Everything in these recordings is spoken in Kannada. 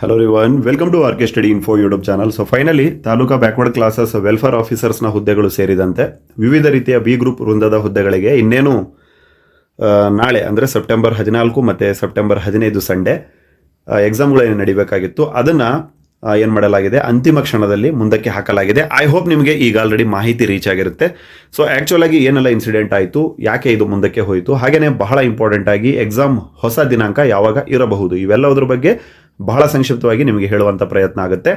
Hello ರಿವನ್ welcome to R K study info YouTube channel so finally taluka backward classes welfare ಆಫೀಸರ್ಸ್ನ ಹುದ್ದೆಗಳು ಸೇರಿದಂತೆ ವಿವಿಧ ರೀತಿಯ ಬಿ ಗ್ರೂಪ್ ವೃಂದದ ಹುದ್ದೆಗಳಿಗೆ ಇನ್ನೇನು ನಾಳೆ ಅಂದರೆ ಸೆಪ್ಟೆಂಬರ್ ಹದಿನಾಲ್ಕು ಮತ್ತು ಸೆಪ್ಟೆಂಬರ್ ಹದಿನೈದು ಸಂಡೇ ಎಕ್ಸಾಮ್ಗಳೇನು ನಡಿಬೇಕಾಗಿತ್ತು, ಅದನ್ನು ಏನು ಮಾಡಲಾಗಿದೆ, ಅಂತಿಮ ಕ್ಷಣದಲ್ಲಿ ಮುಂದಕ್ಕೆ ಹಾಕಲಾಗಿದೆ. ಐ ಹೋಪ್ ನಿಮಗೆ ಈಗ ಆಲ್ರೆಡಿ ಮಾಹಿತಿ ರೀಚ್ ಆಗಿರುತ್ತೆ. ಸೊ ಆ್ಯಕ್ಚುಲಾಗಿ ಏನೆಲ್ಲ ಇನ್ಸಿಡೆಂಟ್ ಆಯಿತು, ಯಾಕೆ ಇದು ಮುಂದಕ್ಕೆ ಹೋಯಿತು ಹಾಗೆಯೇ ಬಹಳ ಇಂಪಾರ್ಟೆಂಟ್ ಆಗಿ ಎಕ್ಸಾಮ್ ಹೊಸ ದಿನಾಂಕ ಯಾವಾಗ ಇರಬಹುದು, ಇವೆಲ್ಲದರ ಬಗ್ಗೆ ಬಹಳ ಸಂಕ್ಷಿಪ್ತವಾಗಿ ನಿಮಗೆ ಹೇಳುವಂಥ ಪ್ರಯತ್ನ ಆಗುತ್ತೆ.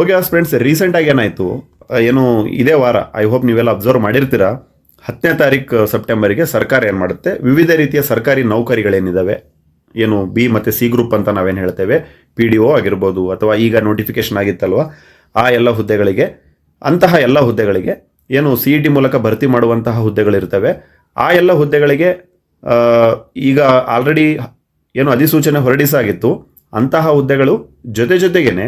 ಓಕೆ ಫ್ರೆಂಡ್ಸ್ ರೀಸೆಂಟಾಗಿ ಏನಾಯಿತು? ಏನು, ಇದೇ ವಾರ ಐ ಹೋಪ್ ನೀವೆಲ್ಲ ಅಬ್ಸರ್ವ್ ಮಾಡಿರ್ತೀರ. ಹತ್ತನೇ ತಾರೀಕು ಸೆಪ್ಟೆಂಬರಿಗೆ ಸರ್ಕಾರ ಏನು ಮಾಡುತ್ತೆ? ವಿವಿಧ ರೀತಿಯ ಸರ್ಕಾರಿ ನೌಕರಿಗಳೇನಿದ್ದಾವೆ ಏನು ಬಿ ಮತ್ತು ಸಿ ಗ್ರೂಪ್ ಅಂತ ನಾವೇನು ಹೇಳ್ತೇವೆ? ಪಿ ಡಿ ಒ ಆಗಿರ್ಬೋದು, ಅಥವಾ ಈಗ ನೋಟಿಫಿಕೇಶನ್ ಆಗಿತ್ತಲ್ವ? ಆ ಎಲ್ಲ ಹುದ್ದೆಗಳಿಗೆ, ಅಂತಹ ಎಲ್ಲ ಹುದ್ದೆಗಳಿಗೆ, ಏನು ಸಿ ಇ ಟಿ ಮೂಲಕ ಭರ್ತಿ ಮಾಡುವಂತಹ ಹುದ್ದೆಗಳಿರ್ತವೆ. ಆ ಎಲ್ಲ ಹುದ್ದೆಗಳಿಗೆ ಈಗ ಆಲ್ರೆಡಿ ಏನು ಅಧಿಸೂಚನೆ ಹೊರಡಿಸಾಗಿತ್ತು, ಅಂತಹ ಹುದ್ದೆಗಳು ಜೊತೆ ಜೊತೆಗೇನೆ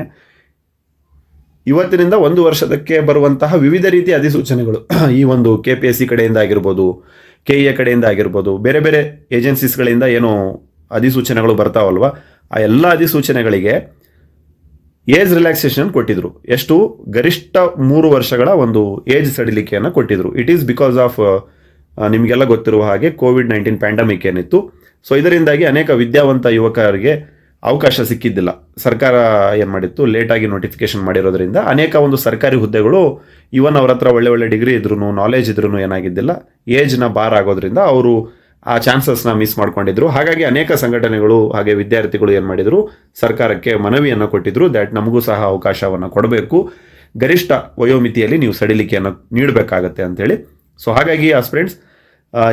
ಇವತ್ತಿನಿಂದ ಒಂದು ವರ್ಷದಕ್ಕೆ ಬರುವಂತಹ ವಿವಿಧ ರೀತಿಯ ಅಧಿಸೂಚನೆಗಳು. ಈ ಒಂದು ಕೆ ಪಿ ಎಸ್ ಸಿ ಕಡೆಯಿಂದ ಆಗಿರ್ಬೋದು ಕೆ ಎ ಕಡೆಯಿಂದ ಆಗಿರ್ಬೋದು, ಬೇರೆ ಬೇರೆ ಏಜೆನ್ಸೀಸ್ಗಳಿಂದ ಏನು ಅಧಿಸೂಚನೆಗಳು ಬರ್ತಾವಲ್ವ? ಆ ಎಲ್ಲ ಅಧಿಸೂಚನೆಗಳಿಗೆ ಏಜ್ ರಿಲ್ಯಾಕ್ಸೇಷನ್ ಕೊಟ್ಟಿದ್ರು. ಎಷ್ಟು ಗರಿಷ್ಠ ಮೂರು ವರ್ಷಗಳ ಒಂದು ಏಜ್ ಸಡಿಲಿಕೆಯನ್ನು ಕೊಟ್ಟಿದ್ರು. ಇಟ್ ಈಸ್ ಬಿಕಾಸ್ ಆಫ್ ನಿಮಗೆಲ್ಲ ಗೊತ್ತಿರುವ ಹಾಗೆ ಕೋವಿಡ್ ನೈನ್ಟೀನ್ ಪ್ಯಾಂಡಮಿಕ್ ಏನಿತ್ತು. ಸೊ ಇದರಿಂದಾಗಿ ಅನೇಕ ವಿದ್ಯಾವಂತ ಯುವಕರಿಗೆ ಅವಕಾಶ ಸಿಕ್ಕಿದ್ದಿಲ್ಲ. ಸರ್ಕಾರ ಏನು ಮಾಡಿತ್ತು? ಲೇಟಾಗಿ ನೋಟಿಫಿಕೇಶನ್ ಮಾಡಿರೋದ್ರಿಂದ ಅನೇಕ ಒಂದು ಸರ್ಕಾರಿ ಹುದ್ದೆಗಳು ಇವನ್ ಅವ್ರ ಹತ್ರ ಒಳ್ಳೆ ಒಳ್ಳೆ ಡಿಗ್ರಿ ಇದ್ರೂ ನಾಲೆಜ್ ಇದ್ರೂ ಏನಾಗಿದ್ದಿಲ್ಲ. ಏಜ್ನ ಬಾರ್ ಆಗೋದ್ರಿಂದ ಅವರು ಆ ಚಾನ್ಸಸ್ನ ಮಿಸ್ ಮಾಡ್ಕೊಂಡಿದ್ರು. ಹಾಗಾಗಿ ಅನೇಕ ಸಂಘಟನೆಗಳು ಹಾಗೆ ವಿದ್ಯಾರ್ಥಿಗಳು ಏನು ಮಾಡಿದರು? ಸರ್ಕಾರಕ್ಕೆ ಮನವಿಯನ್ನು ಕೊಟ್ಟಿದ್ರು. ದ್ಯಾಟ್ ನಮಗೂ ಸಹ ಅವಕಾಶವನ್ನು ಕೊಡಬೇಕು. ಗರಿಷ್ಠ ವಯೋಮಿತಿಯಲ್ಲಿ ನೀವು ಸಡಿಲಿಕೆಯನ್ನು ನೀಡಬೇಕಾಗತ್ತೆ ಅಂತೇಳಿ. ಸೊ ಹಾಗಾಗಿ ಆ ಫ್ರೆಂಡ್ಸ್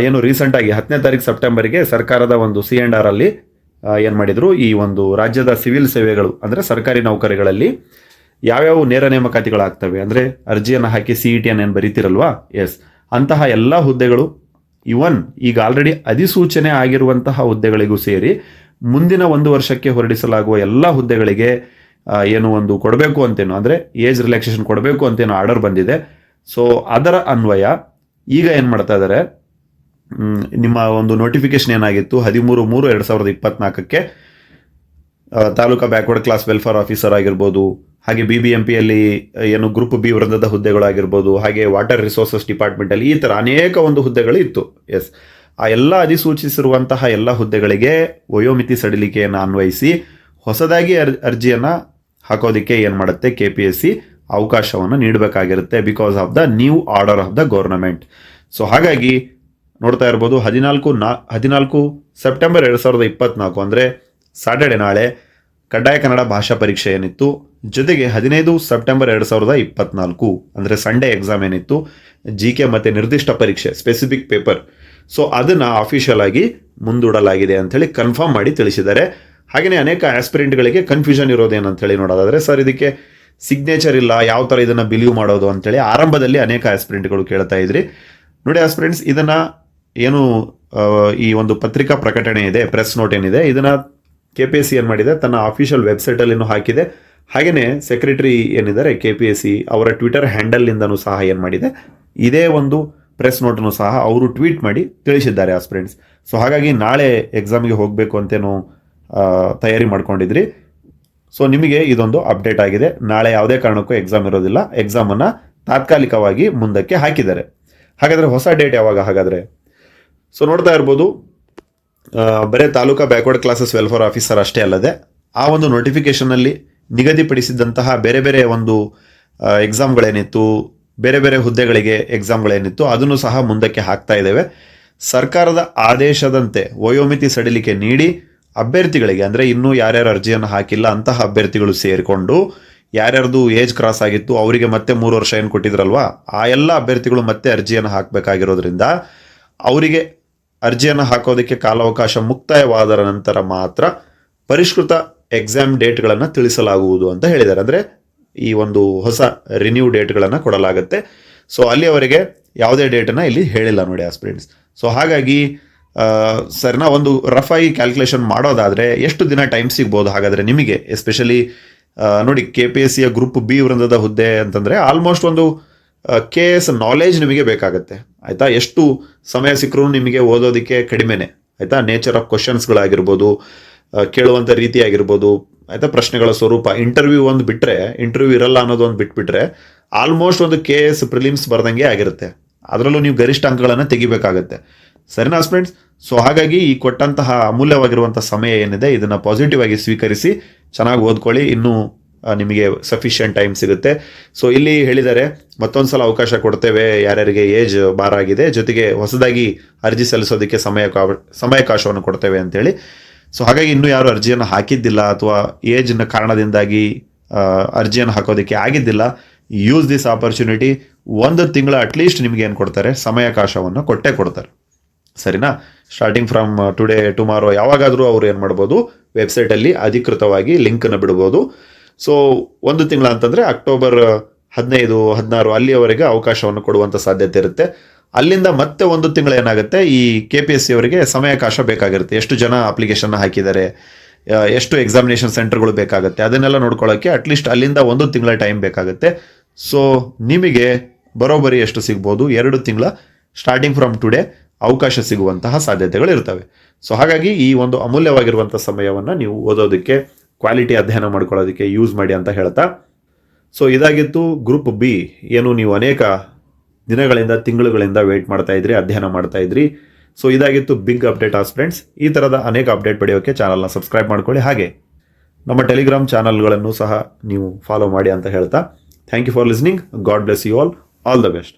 ಏನು ರೀಸೆಂಟಾಗಿ ಹತ್ತನೇ ತಾರೀಕು ಸೆಪ್ಟೆಂಬರ್ಗೆ ಸರ್ಕಾರದ ಒಂದು ಸಿ ಆ್ಯಂಡ್ ಆರ್ ಅಲ್ಲಿ ಏನು ಮಾಡಿದ್ರು? ಈ ಒಂದು ರಾಜ್ಯದ ಸಿವಿಲ್ ಸೇವೆಗಳು, ಅಂದರೆ ಸರ್ಕಾರಿ ನೌಕರಿಗಳಲ್ಲಿ ಯಾವ್ಯಾವ ನೇರ ನೇಮಕಾತಿಗಳಾಗ್ತವೆ? ಅಂದರೆ ಅರ್ಜಿಯನ್ನು ಹಾಕಿ ಸಿ ಇ ಟಿಯನ್ನು ಏನು ಬರೀತಿರಲ್ವಾ? ಎಸ್ ಅಂತಹ ಎಲ್ಲ ಹುದ್ದೆಗಳು ಇವನ್ ಈಗ ಆಲ್ರೆಡಿ ಅಧಿಸೂಚನೆ ಆಗಿರುವಂತಹ ಹುದ್ದೆಗಳಿಗೂ ಸೇರಿ ಮುಂದಿನ ಒಂದು ವರ್ಷಕ್ಕೆ ಹೊರಡಿಸಲಾಗುವ ಎಲ್ಲ ಹುದ್ದೆಗಳಿಗೆ ಏನು ಒಂದು ಕೊಡಬೇಕು ಅಂತೇನೋ, ಅಂದರೆ ಏಜ್ ರಿಲ್ಯಾಕ್ಸೇಷನ್ ಕೊಡಬೇಕು ಅಂತೇನೋ ಆರ್ಡರ್ ಬಂದಿದೆ. ಸೊ ಅದರ ಅನ್ವಯ ಈಗ ಏನು ಮಾಡ್ತಾ ಇದ್ದಾರೆ ನಿಮ್ಮ ಒಂದು ನೋಟಿಫಿಕೇಶನ್ ಏನಾಗಿತ್ತು? ಹದಿಮೂರು ಮೂರು ಎರಡು ಸಾವಿರದ ಇಪ್ಪತ್ನಾಲ್ಕಕ್ಕೆ taluka backward class welfare officer ಆಗಿರ್ಬೋದು, ಹಾಗೆ ಬಿ ಬಿ ಎಂ ಪಿಯಲ್ಲಿ ಏನು ಗ್ರೂಪ್ ಬಿ ವೃಂದದ ಹುದ್ದೆಗಳಾಗಿರ್ಬೋದು, ಹಾಗೆ ವಾಟರ್ ರಿಸೋರ್ಸಸ್ ಡಿಪಾರ್ಟ್ಮೆಂಟಲ್ಲಿ ಈ ಥರ ಅನೇಕ ಒಂದು ಹುದ್ದೆಗಳು ಇತ್ತು. ಎಸ್ ಆ ಎಲ್ಲ ಅಧಿಸೂಚಿಸಿರುವಂತಹ ಎಲ್ಲ ಹುದ್ದೆಗಳಿಗೆ ವಯೋಮಿತಿ ಸಡಿಲಿಕೆಯನ್ನು ಅನ್ವಯಿಸಿ, ಹೊಸದಾಗಿ ಅರ್, ಅರ್ಜಿಯನ್ನು ಹಾಕೋದಕ್ಕೆ ಏನು ಮಾಡುತ್ತೆ? ಕೆ ಪಿ ಎಸ್ ಸಿ ಅವಕಾಶವನ್ನು ನೀಡಬೇಕಾಗಿರುತ್ತೆ because of the new order of the government so ಹಾಗಾಗಿ ನೋಡ್ತಾ ಇರ್ಬೋದು, ಹದಿನಾಲ್ಕು ನಾ, ಹದಿನಾಲ್ಕು ಸೆಪ್ಟೆಂಬರ್ ಎರಡು ಸಾವಿರದ ಇಪ್ಪತ್ನಾಲ್ಕು ಅಂದರೆ ಸಾಟರ್ಡೆ ನಾಳೆ ಕಡ್ಡಾಯ ಕನ್ನಡ ಭಾಷಾ ಪರೀಕ್ಷೆ ಏನಿತ್ತು. ಜೊತೆಗೆ ಹದಿನೈದು ಸೆಪ್ಟೆಂಬರ್ ಎರಡು ಸಾವಿರದ ಇಪ್ಪತ್ನಾಲ್ಕು ಅಂದರೆ ಸಂಡೇ ಎಕ್ಸಾಮ್ ಏನಿತ್ತು. ಜಿ ಕೆ ಮತ್ತು ನಿರ್ದಿಷ್ಟ ಪರೀಕ್ಷೆ ಸ್ಪೆಸಿಫಿಕ್ ಪೇಪರ್ ಸೊ ಅದನ್ನು ಅಫಿಷಿಯಲ್ ಆಗಿ ಮುಂದೂಡಲಾಗಿದೆ ಅಂಥೇಳಿ ಕನ್ಫರ್ಮ್ ಮಾಡಿ ತಿಳಿಸಿದ್ದಾರೆ. ಹಾಗೆಯೇ ಅನೇಕ ಆಸ್ಪಿರೆಂಟ್ಗಳಿಗೆ ಕನ್ಫ್ಯೂಷನ್ ಇರೋದೇನಂತೇಳಿ ನೋಡೋದಾದರೆ, ಸರ್, ಇದಕ್ಕೆ ಸಿಗ್ನೇಚರ್ ಇಲ್ಲ, ಯಾವ ಥರ ಇದನ್ನು ಬಿಲೀವ್ ಮಾಡೋದು? ಅಂತೇಳಿ ಆರಂಭದಲ್ಲಿ ಅನೇಕ ಆಸ್ಪಿರೆಂಟ್ಗಳು ಕೇಳ್ತಾ ಇದ್ರಿ. ನೋಡಿ ಆಸ್ಪಿರೆಂಟ್ಸ್ ಇದನ್ನು ಏನು ಈ ಒಂದು ಪತ್ರಿಕಾ ಪ್ರಕಟಣೆ ಇದೆ ಪ್ರೆಸ್ ನೋಟ್ ಏನಿದೆ, ಇದನ್ನು ಕೆ ಪಿ ಎಸ್ ಸಿ ಏನು ಮಾಡಿದೆ, ತನ್ನ ಅಫಿಷಿಯಲ್ ವೆಬ್ಸೈಟಲ್ಲಿನೂ ಹಾಕಿದೆ. ಹಾಗೆಯೇ ಸೆಕ್ರೆಟರಿ ಏನಿದ್ದಾರೆ ಕೆ ಪಿ ಎಸ್ ಸಿ ಅವರ ಟ್ವಿಟರ್ ಹ್ಯಾಂಡಲ್ನಿಂದನೂ ಸಹ ಏನು ಮಾಡಿದೆ, ಇದೇ ಒಂದು ಪ್ರೆಸ್ ನೋಟನ್ನು ಸಹ ಅವರು ಟ್ವೀಟ್ ಮಾಡಿ ತಿಳಿಸಿದ್ದಾರೆ ಆಸ್ಪಿರೆಂಟ್ಸ್ ಸೊ ಹಾಗಾಗಿ ನಾಳೆ ಎಕ್ಸಾಮ್ಗೆ ಹೋಗಬೇಕು ಅಂತೇನು ತಯಾರಿ ಮಾಡ್ಕೊಂಡಿದ್ರಿ. ಸೊ ನಿಮಗೆ ಇದೊಂದು ಅಪ್ಡೇಟ್ ಆಗಿದೆ. ನಾಳೆ ಯಾವುದೇ ಕಾರಣಕ್ಕೂ ಎಕ್ಸಾಮ್ ಇರೋದಿಲ್ಲ. ಎಕ್ಸಾಮನ್ನು ತಾತ್ಕಾಲಿಕವಾಗಿ ಮುಂದಕ್ಕೆ ಹಾಕಿದ್ದಾರೆ. ಹಾಗಾದರೆ ಹೊಸ ಡೇಟ್ ಯಾವಾಗ ಹಾಗಾದರೆ? ಸೊ ನೋಡ್ತಾ ಇರ್ಬೋದು ಬರೇ taluka backward classes welfare officer ಅಷ್ಟೇ ಅಲ್ಲದೆ, ಆ ಒಂದು ನೋಟಿಫಿಕೇಷನಲ್ಲಿ ನಿಗದಿಪಡಿಸಿದಂತಹ ಬೇರೆ ಬೇರೆ ಒಂದು ಎಕ್ಸಾಮ್ಗಳೇನಿತ್ತು ಬೇರೆ ಬೇರೆ ಹುದ್ದೆಗಳಿಗೆ ಎಕ್ಸಾಮ್ಗಳೇನಿತ್ತು ಅದನ್ನು ಸಹ ಮುಂದಕ್ಕೆ ಹಾಕ್ತಾ ಇದ್ದೇವೆ. ಸರ್ಕಾರದ ಆದೇಶದಂತೆ ವಯೋಮಿತಿ ಸಡಿಲಿಕೆ ನೀಡಿ ಅಭ್ಯರ್ಥಿಗಳಿಗೆ, ಅಂದರೆ ಇನ್ನೂ ಯಾರ್ಯಾರು ಅರ್ಜಿಯನ್ನು ಹಾಕಿಲ್ಲ, ಅಂತಹ ಅಭ್ಯರ್ಥಿಗಳು ಸೇರಿಕೊಂಡು, ಯಾರ್ಯಾರ್ದು ಏಜ್ ಕ್ರಾಸ್ ಆಗಿತ್ತು, ಅವರಿಗೆ ಮತ್ತೆ ಮೂರು ವರ್ಷ ಏನು ಕೊಟ್ಟಿದ್ರಲ್ವಾ, ಆ ಎಲ್ಲ ಅಭ್ಯರ್ಥಿಗಳು ಮತ್ತೆ ಅರ್ಜಿಯನ್ನು ಹಾಕಬೇಕಾಗಿರೋದ್ರಿಂದ, ಅವರಿಗೆ ಅರ್ಜಿಯನ್ನು ಹಾಕೋದಕ್ಕೆ ಕಾಲಾವಕಾಶ ಮುಕ್ತಾಯವಾದ ನಂತರ ಮಾತ್ರ ಪರಿಷ್ಕೃತ ಎಕ್ಸಾಮ್ ಡೇಟ್ಗಳನ್ನು ತಿಳಿಸಲಾಗುವುದು ಅಂತ ಹೇಳಿದ್ದಾರೆ. ಅಂದರೆ ಈ ಒಂದು ಹೊಸ ರಿನ್ಯೂ ಡೇಟ್ಗಳನ್ನು ಕೊಡಲಾಗುತ್ತೆ. ಸೊ ಅಲ್ಲಿಯವರೆಗೆ ಯಾವುದೇ ಡೇಟನ್ನು ಇಲ್ಲಿ ಹೇಳಿಲ್ಲ ನೋಡಿ ಆಸ್ಪಿರೆಂಟ್ಸ್ ಸೊ ಹಾಗಾಗಿ ಸರ್ನ ಒಂದು ರಫ್ ಆಗಿ ಕ್ಯಾಲ್ಕುಲೇಷನ್ ಮಾಡೋದಾದರೆ ಎಷ್ಟು ದಿನ ಟೈಮ್ ಸಿಗ್ಬೋದು ಹಾಗಾದರೆ ನಿಮಗೆ? ಎಸ್ಪೆಷಲಿ ನೋಡಿ ಕೆ ಪಿ ಎಸ್ ಸಿಯ ಗ್ರೂಪ್ ಬಿ ವೃಂದದ ಹುದ್ದೆ ಅಂತಂದರೆ ಆಲ್ಮೋಸ್ಟ್ ಒಂದು ಕೆ ಎಸ್ ನಾಲೆಜ್ ನಿಮಗೆ ಬೇಕಾಗುತ್ತೆ. ಆಯಿತಾ? ಎಷ್ಟು ಸಮಯ ಸಿಕ್ಕರೂ ನಿಮಗೆ ಓದೋದಕ್ಕೆ ಕಡಿಮೆನೆ. ಆಯಿತಾ? ನೇಚರ್ ಆಫ್ ಕ್ವಶನ್ಸ್ಗಳಾಗಿರ್ಬೋದು ಕೇಳುವಂಥ ರೀತಿ ಆಗಿರ್ಬೋದು, ಆಯಿತಾ? ಪ್ರಶ್ನೆಗಳ ಸ್ವರೂಪ. ಇಂಟರ್ವ್ಯೂ ಒಂದು ಬಿಟ್ಟರೆ ಇಂಟರ್ವ್ಯೂ ಇರಲ್ಲ ಅನ್ನೋದು ಒಂದು ಬಿಟ್ಬಿಟ್ರೆ ಆಲ್ಮೋಸ್ಟ್ ಒಂದು ಕೆ ಎಸ್ ಪ್ರಿಲಿಮ್ಸ್ ಬರ್ದಂಗೆ ಆಗಿರುತ್ತೆ. ಅದರಲ್ಲೂ ನೀವು ಗರಿಷ್ಠ ಅಂಕಗಳನ್ನು ತೆಗಿಬೇಕಾಗತ್ತೆ. ಸರಿನಾ ಫ್ರೆಂಡ್ಸ್ ಸೊ ಹಾಗಾಗಿ ಈ ಕೊಟ್ಟಂತಹ ಅಮೂಲ್ಯವಾಗಿರುವಂಥ ಸಮಯ ಏನಿದೆ, ಇದನ್ನು ಪಾಸಿಟಿವ್ ಆಗಿ ಸ್ವೀಕರಿಸಿ, ಚೆನ್ನಾಗಿ ಓದ್ಕೊಳ್ಳಿ. ಇನ್ನೂ ನಿಮಗೆ ಸಫಿಷಿಯಂಟ್ ಟೈಮ್ ಸಿಗುತ್ತೆ. ಸೊ ಇಲ್ಲಿ ಹೇಳಿದ್ದಾರೆ ಮತ್ತೊಂದು ಸಲ ಅವಕಾಶ ಕೊಡ್ತೇವೆ, ಯಾರ್ಯಾರಿಗೆ ಏಜ್ ಬಾರ್ ಆಗಿದೆ, ಜೊತೆಗೆ ಹೊಸದಾಗಿ ಅರ್ಜಿ ಸಲ್ಲಿಸೋದಕ್ಕೆ ಸಮಯ ಸಮಯಕಾಶವನ್ನು ಕೊಡ್ತೇವೆ ಅಂತೇಳಿ ಸೊ ಹಾಗಾಗಿ ಇನ್ನೂ ಯಾರು ಅರ್ಜಿಯನ್ನು ಹಾಕಿದ್ದಿಲ್ಲ ಅಥವಾ ಏಜ್ನ ಕಾರಣದಿಂದಾಗಿ ಅರ್ಜಿಯನ್ನು ಹಾಕೋದಕ್ಕೆ ಆಗಿದ್ದಿಲ್ಲ ಯೂಸ್ ದಿಸ್ ಆಪರ್ಚುನಿಟಿ ಒಂದು ತಿಂಗಳ ಅಟ್ಲೀಸ್ಟ್ ನಿಮಗೆ ಏನು ಕೊಡ್ತಾರೆ ಸಮಯಕಾಶವನ್ನು ಕೊಟ್ಟೇ ಕೊಡ್ತಾರೆ. ಸರಿನಾ? ಸ್ಟಾರ್ಟಿಂಗ್ ಫ್ರಮ್ ಟುಡೇ ಟುಮಾರೋ ಯಾವಾಗಾದರೂ ಅವರು ಏನು ಮಾಡ್ಬೋದು ವೆಬ್ಸೈಟಲ್ಲಿ ಅಧಿಕೃತವಾಗಿ ಲಿಂಕನ್ನು ಬಿಡ್ಬೋದು. ಸೊ ಒಂದು ತಿಂಗಳ ಅಂತಂದರೆ ಅಕ್ಟೋಬರ್ ಹದಿನೈದು, ಹದಿನಾರು ಅಲ್ಲಿಯವರೆಗೆ ಅವಕಾಶವನ್ನು ಕೊಡುವಂಥ ಸಾಧ್ಯತೆ ಇರುತ್ತೆ. ಅಲ್ಲಿಂದ ಮತ್ತೆ ಒಂದು ತಿಂಗಳು ಏನಾಗುತ್ತೆ, ಈ ಕೆ ಪಿ ಎಸ್ ಸಿ ಅವರಿಗೆ ಸಮಯಾವಕಾಶ ಬೇಕಾಗಿರುತ್ತೆ. ಎಷ್ಟು ಜನ ಅಪ್ಲಿಕೇಶನ್ ಹಾಕಿದ್ದಾರೆ ಎಷ್ಟು ಎಕ್ಸಾಮಿನೇಷನ್ ಸೆಂಟರ್ಗಳು ಬೇಕಾಗುತ್ತೆ, ಅದನ್ನೆಲ್ಲ ನೋಡ್ಕೊಳ್ಳೋಕ್ಕೆ ಅಟ್ಲೀಸ್ಟ್ ಅಲ್ಲಿಂದ ಒಂದು ತಿಂಗಳ ಟೈಮ್ ಬೇಕಾಗುತ್ತೆ. ಸೊ ನಿಮಗೆ ಬರೋಬ್ಬರಿ ಎಷ್ಟು ಸಿಗ್ಬೋದು? ಎರಡು ತಿಂಗಳ ಸ್ಟಾರ್ಟಿಂಗ್ ಫ್ರಮ್ ಟುಡೇ ಅವಕಾಶ ಸಿಗುವಂತಹ ಸಾಧ್ಯತೆಗಳು ಇರ್ತವೆ. ಸೊ ಹಾಗಾಗಿ ಈ ಒಂದು ಅಮೂಲ್ಯವಾಗಿರುವಂಥ ಸಮಯವನ್ನು ನೀವು ಓದೋದಕ್ಕೆ ಕ್ವಾಲಿಟಿ ಅಧ್ಯಯನ ಮಾಡ್ಕೊಳ್ಳೋದಕ್ಕೆ ಯೂಸ್ ಮಾಡಿ ಅಂತ ಹೇಳ್ತಾ. ಸೊ ಇದಾಗಿತ್ತು ಗ್ರೂಪ್ ಬಿ ಏನು ನೀವು ಅನೇಕ ದಿನಗಳಿಂದ, ತಿಂಗಳುಗಳಿಂದ ವೆಯ್ಟ್ ಮಾಡ್ತಾ ಇದ್ರಿ, ಅಧ್ಯಯನ ಮಾಡ್ತಾ ಇದ್ರಿ. ಸೊ ಇದಾಗಿತ್ತು ಬಿಗ್ ಅಪ್ಡೇಟ್ ಆಸ್ ಫ್ರೆಂಡ್ಸ್ ಈ ಥರದ ಅನೇಕ ಅಪ್ಡೇಟ್ ಪಡೆಯೋಕ್ಕೆ ಚಾನಲ್ನ ಸಬ್ಸ್ಕ್ರೈಬ್ ಮಾಡ್ಕೊಳ್ಳಿ. ಹಾಗೆ ನಮ್ಮ ಟೆಲಿಗ್ರಾಮ್ ಚಾನಲ್ಗಳನ್ನು ಸಹ ನೀವು ಫಾಲೋ ಮಾಡಿ ಅಂತ ಹೇಳ್ತಾ. Thank you for listening God bless you all all the best